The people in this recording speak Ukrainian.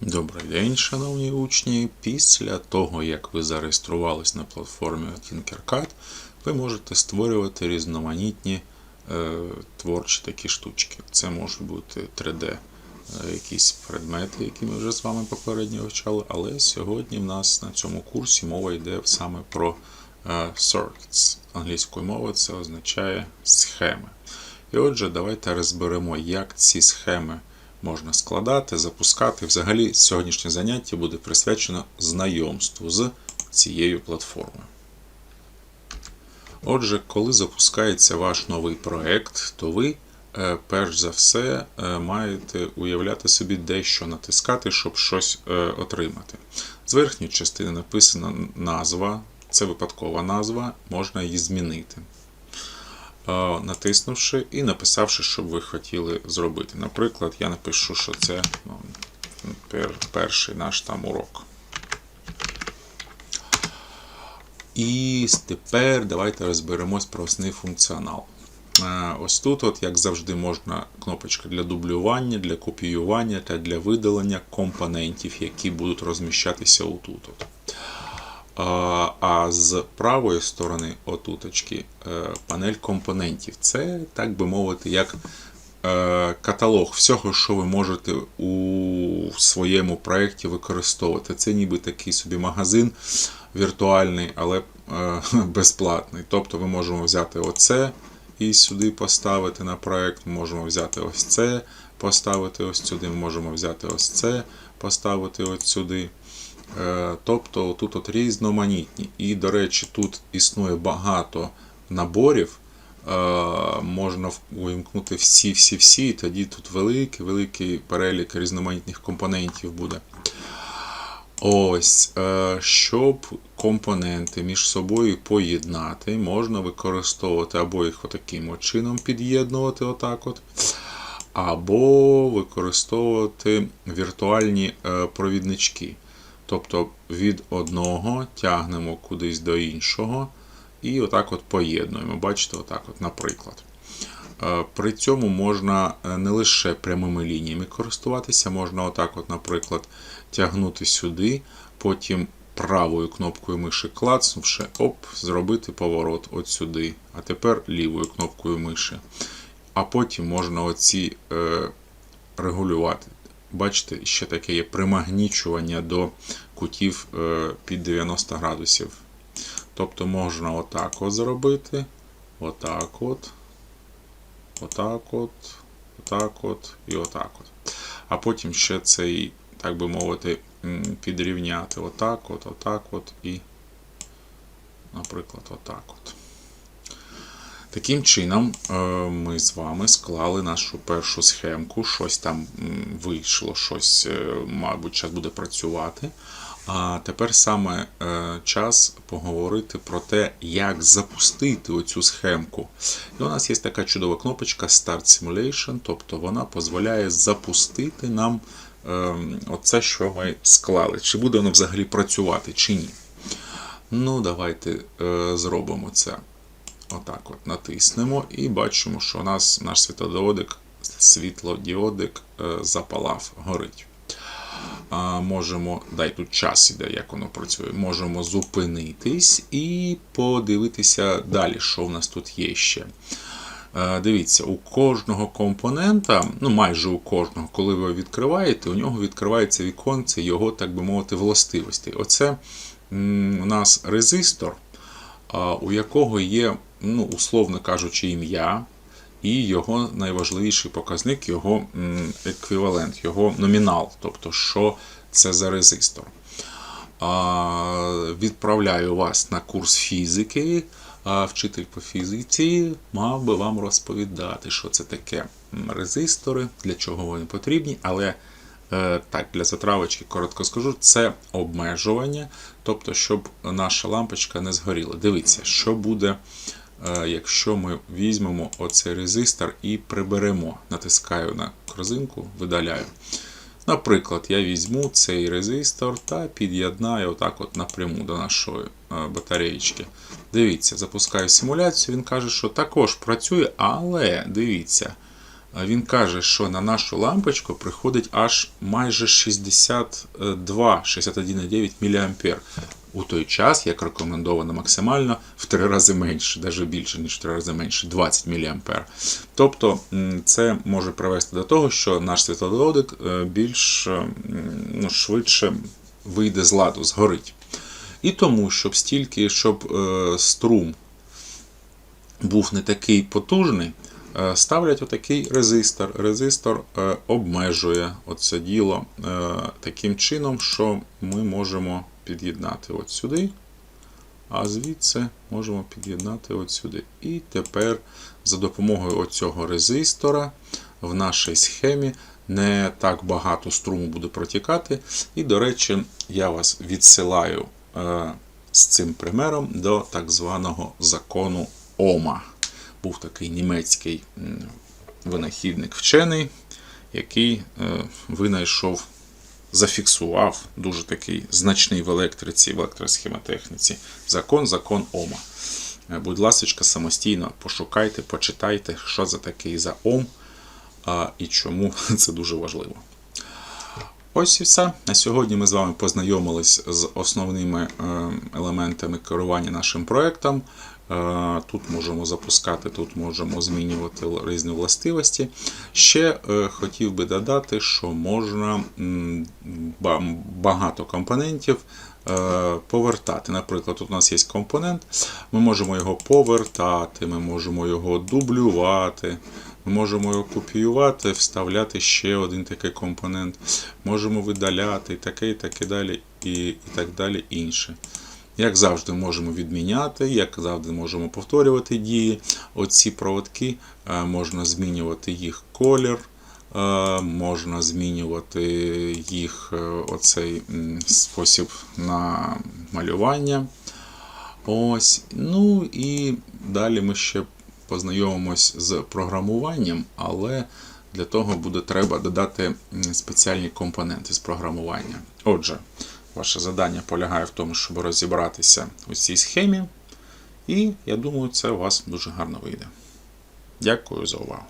Добрий день, шановні учні. Після того, як ви зареєструвались на платформі Tinkercad, ви можете створювати різноманітні е, творчі такі штучки. Це можуть бути 3D е, якісь предмети, які ми вже з вами попередньо вивчали, але сьогодні в нас на цьому курсі мова йде саме про е, circuits. Англійською мовою це означає схеми. І отже, давайте розберемо, як ці схеми можна складати, запускати. Взагалі, сьогоднішнє заняття буде присвячено знайомству з цією платформою. Отже, коли запускається ваш новий проект, то ви е, перш за все е, маєте уявляти собі, де що натискати, щоб щось е, отримати. З верхньої частини написана назва, це випадкова назва, можна її змінити. Натиснувши і написавши, що ви хотіли зробити. Наприклад, я напишу, що це ну, перший наш там урок. І тепер давайте розберемось про основний функціонал. Ось тут, от, як завжди, можна кнопочка для дублювання, для копіювання та для видалення компонентів, які будуть розміщатися отут. От. А, з правої сторони отуточки е, панель компонентів. Це, так би мовити, як е, каталог всього, що ви можете у своєму проєкті використовувати. Це ніби такий собі магазин віртуальний, але е, безплатний. Тобто ми можемо взяти оце і сюди поставити на проєкт, можемо взяти ось це, поставити ось сюди, можемо взяти ось це, поставити ось сюди. Е, Тобто тут от різноманітні. І, до речі, тут існує багато наборів. Е, Можна увімкнути всі-всі-всі, і тоді тут великий, великий перелік різноманітних компонентів буде. Ось, е, щоб компоненти між собою поєднати, можна використовувати або їх отаким от чином під'єднувати, отак от, або використовувати віртуальні провіднички. Тобто від одного тягнемо кудись до іншого і отак от поєднуємо. Бачите, отак от, наприклад. Е, При цьому можна е, не лише прямими лініями користуватися, можна отак, от, наприклад, тягнути сюди, потім правою кнопкою миші клацнувши, оп, зробити поворот от сюди. А тепер лівою кнопкою миші. А потім можна оці е, регулювати. Бачите, ще таке є примагнічування до кутів е, під 90 градусів. Тобто можна отак от зробити, отак от, отак от, отак от і отак от. А потім ще цей, так би мовити, підрівняти отак от, отак от і, наприклад, отак от. Таким чином, е, ми з вами склали нашу першу схемку, щось там вийшло, щось, е, мабуть, зараз буде працювати. А тепер саме е, час поговорити про те, як запустити оцю схемку. І у нас є така чудова кнопочка Start Simulation, тобто вона дозволяє запустити нам оце, що ми склали. Чи буде воно взагалі працювати, чи ні. Ну, давайте зробимо це. Отак от натиснемо і бачимо, що у нас наш світлодіодик, світлодіодик е, запалав, горить. А, можемо, дай тут час іде, як воно працює. Можемо зупинитись і подивитися далі, що в нас тут є ще. Е, Дивіться, у кожного компонента, ну майже у кожного, коли ви відкриваєте, у нього відкривається віконце його, так би мовити, властивостей. Оце у нас резистор, у якого є, ну, условно кажучи, ім'я, і його найважливіший показник, його еквівалент, його номінал, тобто, що це за резистор. Відправляю вас на курс фізики. А вчитель по фізиці мав би вам розповідати, що це таке резистори, для чого вони потрібні, але е, так, для затравочки коротко скажу, це обмежування, тобто, щоб наша лампочка не згоріла. Дивіться, що буде, якщо ми візьмемо оцей резистор і приберемо. Натискаю на корзинку, видаляю. Наприклад, я візьму цей резистор та під'єднаю отак от напряму до нашої батареїчки. батареєчки. Дивіться, запускаю симуляцію, він каже, що також працює, але дивіться, Він каже, що на нашу лампочку приходить аж майже 62 61,9 мА. У той час, як рекомендовано максимально, в три рази менше, навіть більше, ніж в три рази менше, 20 мА. Тобто це може привести до того, що наш світлодіодик е, більш е, ну, швидше вийде з ладу, згорить. І тому, щоб стільки, щоб е, струм був не такий потужний, ставлять отакий резистор. Резистор е, обмежує оце діло е, таким чином, що ми можемо під'єднати от сюди, а звідси можемо під'єднати от сюди. І тепер за допомогою оцього резистора в нашій схемі не так багато струму буде протікати. І, до речі, я вас відсилаю е, з цим примером до так званого закону Ома. Був такий німецький винахідник вчений, який е, винайшов, зафіксував дуже такий значний в електриці, в електросхемотехніці закон, закон Ома. Е, Будь ласка, самостійно пошукайте, почитайте, що за такий за Ом і чому це дуже важливо. Ось і все. На сьогодні ми з вами познайомились з основними е, елементами керування нашим проектом. Е, Тут можемо запускати, тут можемо змінювати різні властивості. Ще е, хотів би додати, що можна багато компонентів повертати. Наприклад, тут у нас є компонент, ми можемо його повертати, ми можемо його дублювати. Можемо його копіювати, вставляти ще один такий компонент, можемо видаляти і таке, і таке далі, і, і так далі інше. Як завжди, можемо відміняти, як завжди можемо повторювати дії. Оці проводки е, можна змінювати їх колір, е, можна змінювати їх е, оцей спосіб на малювання. Ось. Ну і далі ми ще познайомимось з програмуванням, але для того буде треба додати спеціальні компоненти з програмування. Отже, ваше завдання полягає в тому, щоб розібратися у цій схемі, і я думаю, це у вас дуже гарно вийде. Дякую за увагу.